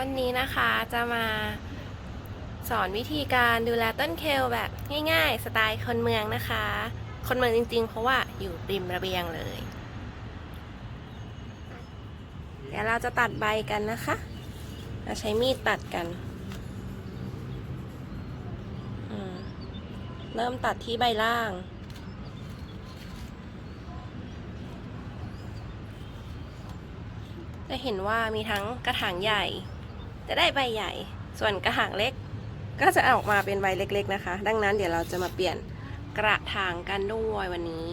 วันนี้นะคะจะมาสอนวิธีการดูแลต้นเคลแบบง่ายๆ สไตล์คนเมืองนะคะ คนเมืองจริงๆ เพราะว่าอยู่ริมระเบียงเลย เดี๋ยวเราจะตัดใบกันนะคะเราใช้มีดตัดกันเริ่มตัดที่ใบล่างจะเห็นว่ามีทั้งกระถางใหญ่ จะได้ใบใหญ่ ส่วนกระถางเล็กก็จะออกมาเป็นใบเล็กๆนะคะ ดังนั้นเดี๋ยวเราจะมาเปลี่ยนกระถางกันด้วยวันนี้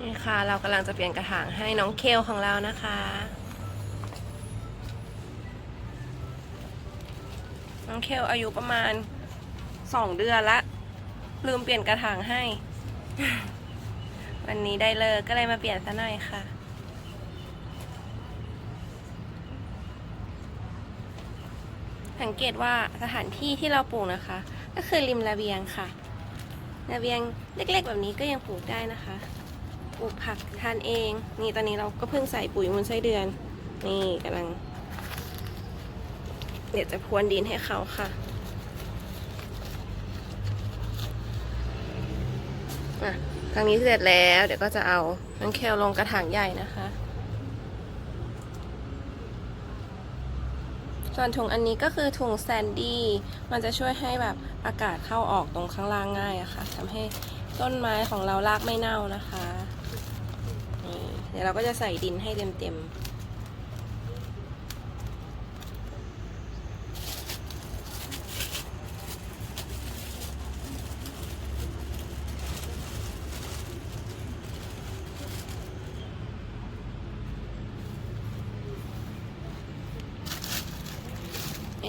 นี่ค่ะ เรากำลังจะเปลี่ยนกระถางให้น้องเคลของเรานะคะ น้องเคลอายุประมาณสองเดือนละ ลืมเปลี่ยนกระถางให้ วันนี้ได้เลิกก็เลยมาเปลี่ยนซะหน่อยค่ะ สังเกตว่าสถานที่ที่เราปลูกนะคะ ก็คือริมระเบียงค่ะ ระเบียงเล็กๆ แบบนี้ก็ยังปลูกได้นะคะ ปลูกผักทานเอง นี่ตอนนี้เราก็เพิ่งใส่ปุ๋ยมูลไส้เดือน นี่กำลัง เดี๋ยวจะพรวนดินให้เขาค่ะ อะทางนี้เสร็จแล้ว เดี๋ยวก็จะเอาน้องเคลลงกระถางใหญ่นะคะส่วนถุงอันนี้ก็คือถุงแซนดี้ มันจะช่วยให้แบบอากาศเข้าออกตรงข้างล่างง่ายอะค่ะทำให้ต้นไม้ของเรารากไม่เน่านะคะนี่เดี๋ยวเราก็จะใส่ดินให้เต็มๆ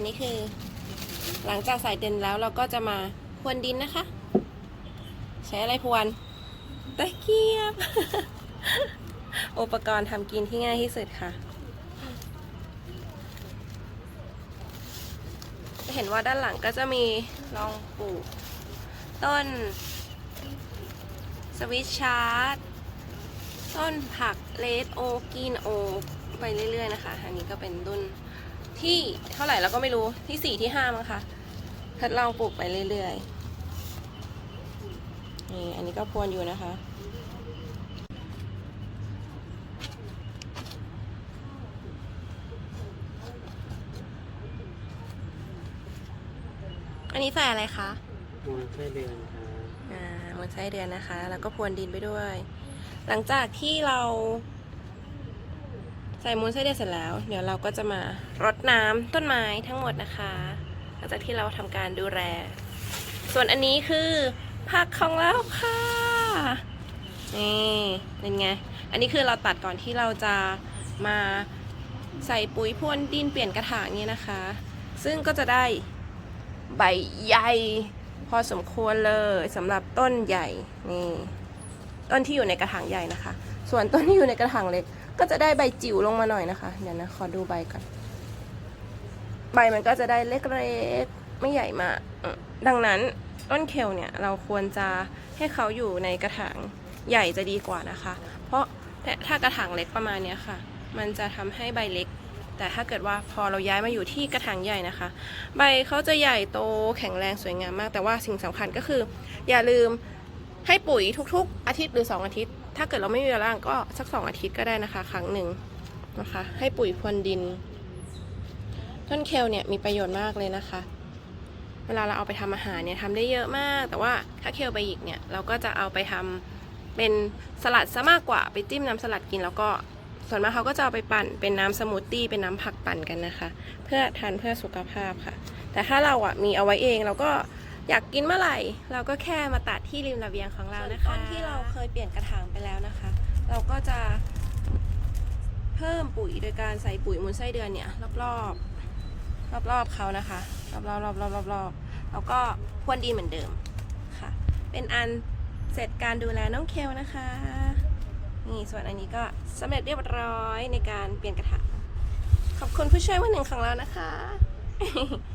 นี้คือ หลังจากใส่ดินแล้วเราก็จะมาพรวนดินนะคะ ใช้อะไรพรวนตะเกียบ อุปกรณ์ทำกินที่ง่ายที่สุดค่ะ จะเห็นว่าด้านหลังก็จะมีรองปลูก ต้น สวิตชาร์ดต้นผักเลดโอกินโอไปเรื่อยๆนะคะ อันนี้ก็เป็นรุ่น ที่เท่าไหร่เราก็ไม่รู้ที่สี่ที่ห้ามั้งคะทดลองปลูกไปเรื่อยๆนี่อันนี้ก็พรวนอยู่นะคะ อันนี้ใส่อะไรคะมูลไส้เดือนครับอ่าหมันไส้เดือนนะคะ แล้วก็พรวนดินไปด้วย หลังจากที่เรา ใส่มูลไส้เดือนเสร็จแล้ว เดี๋ยวเราก็จะมารดน้ำต้นไม้ทั้งหมดนะคะ หลังจากที่เราทำการดูแล ส่วนอันนี้คือผักของเราค่ะนี่เป็นไง อันนี้คือเราตัดก่อนที่เราจะมาใส่ปุ๋ยพรวนดินเปลี่ยนกระถางเนี่ยนะคะ ซึ่งก็จะได้ใบใหญ่พอสมควรเลยสำหรับต้นใหญ่นี่ต้นที่อยู่ในกระถางใหญ่นะคะ ส่วนต้นที่อยู่ในกระถางเล็ก ก็จะได้ใบจิ๋วลงมาหน่อยนะคะ เดี๋ยวนะ ขอดูใบก่อน ใบมันก็จะได้เล็กๆ ไม่ใหญ่มาก ดังนั้นต้นเคลเนี่ยเราควรจะให้เขาอยู่ในกระถางใหญ่จะดีกว่านะคะ เพราะถ้ากระถางเล็กประมาณนี้ค่ะ มันจะทำให้ใบเล็ก แต่ถ้าเกิดว่าพอเราย้ายมาอยู่ที่กระถางใหญ่นะคะ ใบเขาจะใหญ่โตแข็งแรงสวยงามมาก แต่ว่าสิ่งสำคัญก็คือ อย่าลืมให้ปุ๋ยทุกๆ อาทิตย์หรือ 2 อาทิตย์ ถ้าเกิดเราไม่มีเวลาก็สัก2องอาทิตย์ก็ได้นะคะ ครั้งหนึ่งนะคะ ให้ปุ๋ยพรวนดิน ต้นเคลเนี่ยมีประโยชน์มากเลยนะคะ เวลาเราเอาไปทำอาหารเนี่ยทำได้เยอะมาก แต่ว่าถ้าเคลไปอีกเนี่ยเราก็จะเอาไปทำเป็นสลัดซะมากกว่าไปจิ้มน้ำสลัดกินแล้วก็ส่วนมากเขาก็จะเอาไปปั่นเป็นน้ำสมูทตี้เป็นน้ำผักปั่นกันนะคะ เพื่อทานเพื่อสุขภาพค่ะ แต่ถ้าเราอะมีเอาไว้เองเราก็ อยากกินเมื่อไหร่ เราก็แค่มาตัดที่ริมระเบียงของเรานะคะต้นที่เราเคยเปลี่ยนกระถางไปแล้วนะคะ เราก็จะเพิ่มปุ๋ยโดยการใส่ปุ๋ยมูลไส้เดือนเนี่ยรอบๆรอบๆเขานะคะรอบๆรอบๆรอบๆรอบๆแล้วก็พรวนดินเหมือนเดิมค่ะ เป็นอันเสร็จการดูแลน้องเคลนะคะนี่ส่วนอันนี้ก็สำเร็จเรียบร้อยในการเปลี่ยนกระถางขอบคุณผู้ช่วยวันหนึ่งของเรานะคะโ